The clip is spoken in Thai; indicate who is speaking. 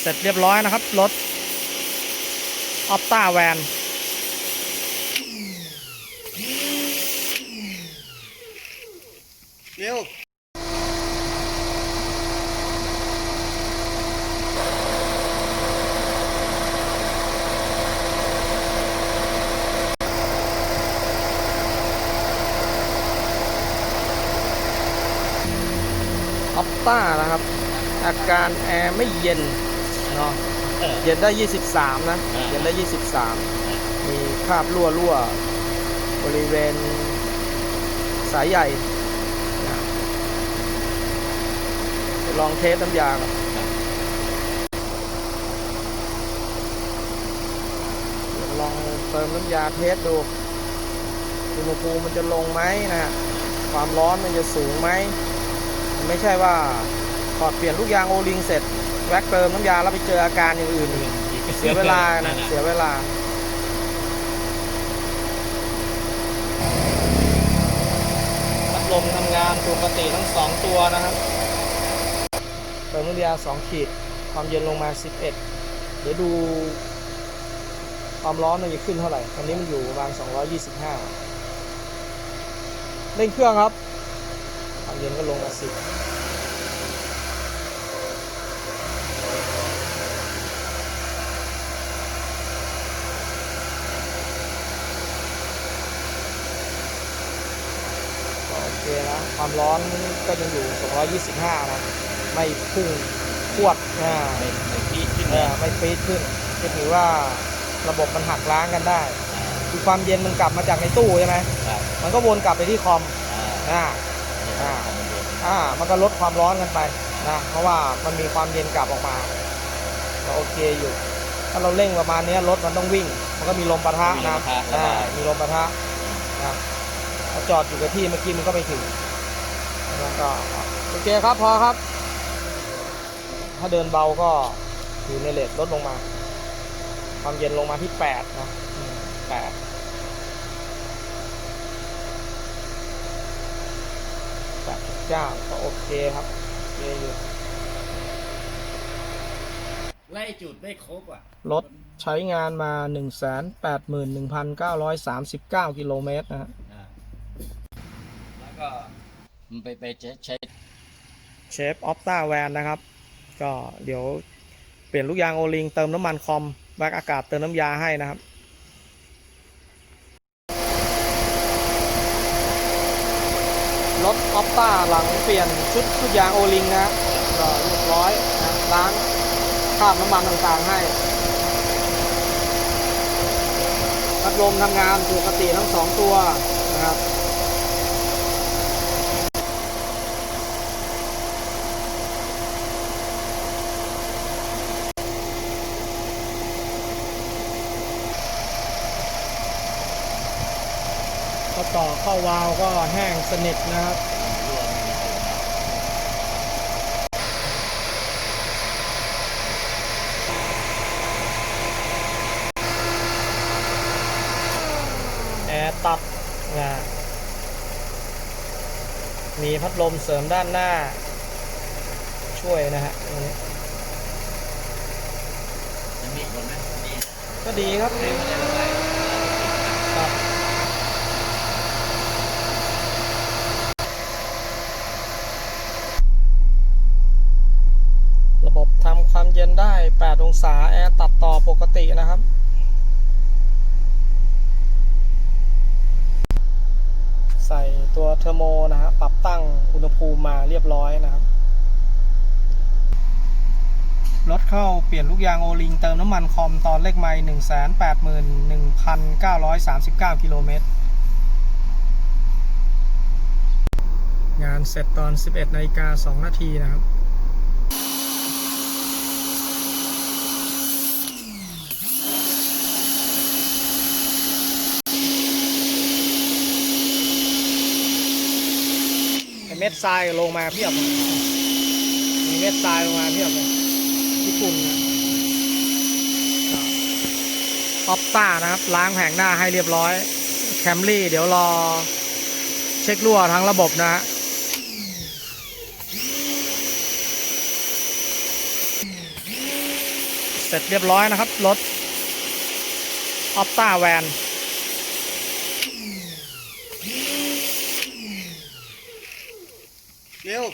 Speaker 1: เสร็จเรียบร้อยนะครับ รถออปต้าแวน
Speaker 2: เร็ว
Speaker 1: ออปต้านะครับ อาการแอร์ไม่เย็น เนาะเย็นได้ 23 นะ
Speaker 2: อ่า
Speaker 1: เย็นได้ 23 มีคราบรั่วรั่วบริเวณสายใหญ่นะเดี๋ยวลองเทสน้ำยาก่อนเดี๋ยวลองเติมน้ำยาเทสดูอุณหภูมิมันจะลงไหมนะฮะความร้อนมันจะสูงไหม ไม่ใช่ว่าถอดเปลี่ยนลูกยางโอลิงเสร็จ แว็กเติมน้ำยาแล้วไปเจออาการอย่างอื่นอีกเสียเวลานะเสียเวลาพัดลมทำงานปกติทั้งสองตัวนะครับ เติมน้ำยาสองขีด ความเย็นลงมา 11 เดี๋ยวดูความร้อนมันจะขึ้นเท่าไหร่ตอนนี้มันอยู่ประมาณ 225 เร่งเครื่องครับ ความเย็นก็ลงมา 10 ก็โอเค นะ ความร้อนก็ยังอยู่ 225 นะ ไม่พุ่งพวดอ่า
Speaker 2: ไม่ไม่พีดขึ้น
Speaker 1: เอ
Speaker 2: นะ
Speaker 1: อไม่ปี๊ดขึ้นก็ถือว่าระบบมันหักล้างกันได้ คือความเย็นมันกลับมาจากในตู้ใช่ไหม
Speaker 2: ครับ
Speaker 1: มันก็วนกลับไปที่คอม
Speaker 2: อ่า
Speaker 1: อ่า
Speaker 2: อ่า
Speaker 1: อ่ามันก็ลดความร้อนกันไปนะ เพราะว่ามันมีความเย็นกลับออกมาก็โอเคอยู่ ถ้าเราเร่งประมาณนี้รถมันต้องวิ่ง มันก็มีลมปะทะนะอ่ามีลมปะทะนะถ้า จอดอยู่กับที่เมื่อกี้มันก็ไม่ถึงแล้วก็โอเคครับพอครับ ถ้าเดินเบาก็อยู่ในเลทลดลงมา ความเย็นลงมาที่แปดนะอืมแปดแปดสิบเก้าก็โอเคครับโอเคอยู่
Speaker 2: ไล่จุดไม่ครบอะ
Speaker 1: รถใช้งานมา 1 8 1 9 3 9 กิโลเมตรนะฮะ
Speaker 2: อ่าแล้วก็ มันไปไปใช้ใช้
Speaker 1: เชฟออฟต้าแวนนะครับ ก็เดี๋ยวเปลี่ยนลูกยางโอลิงเติมน้ำมันคอมแวกอากาศเติมน้ำยาให้นะครับรถออฟต้าหลังเปลี่ยนชุดลูกยางโอลิงนะฮะก็เรียบร้อยนะล้างคราบน้ำมันต่างๆให้พัดลมทำงานปกติทั้งสองตัวนะครับ ก็ต่อเข้าวาล์วก็แห้งสนิทนะครับแอร์ตัดนะมีพัดลมเสริมด้านหน้า ช่วยนะฮะตรงนี้
Speaker 2: มันมีผลไหมมี
Speaker 1: ก็ดีครับ
Speaker 2: เร็วเลยหรือไม่
Speaker 1: ครับ ระบบทำความเย็นได้ 8 องศาแอร์ตัดต่อปกตินะครับ ใส่ตัวเทอร์โมนะฮะปรับตั้งอุณหภูมิมาเรียบร้อยนะครับรถเข้าเปลี่ยนลูกยางโอลิงเติมน้ำมันคอมตอนเลขไมล์181,939กิโลเมตร งานเสร็จตอน11นาฬิกา2นาทีนะครับ ดทรายลงมาเพียบ มีเม็ดทรายลงมาเพียบเลยญี่ปุ่นนะออปต้านะครับ ล้างแผงหน้าให้เรียบร้อย แคมรี่เดี๋ยวรอ เช็ครั่วทั้งระบบนะฮะเสร็จเรียบร้อยนะครับ รถออ t ต้าแวน
Speaker 3: เดี๋ยว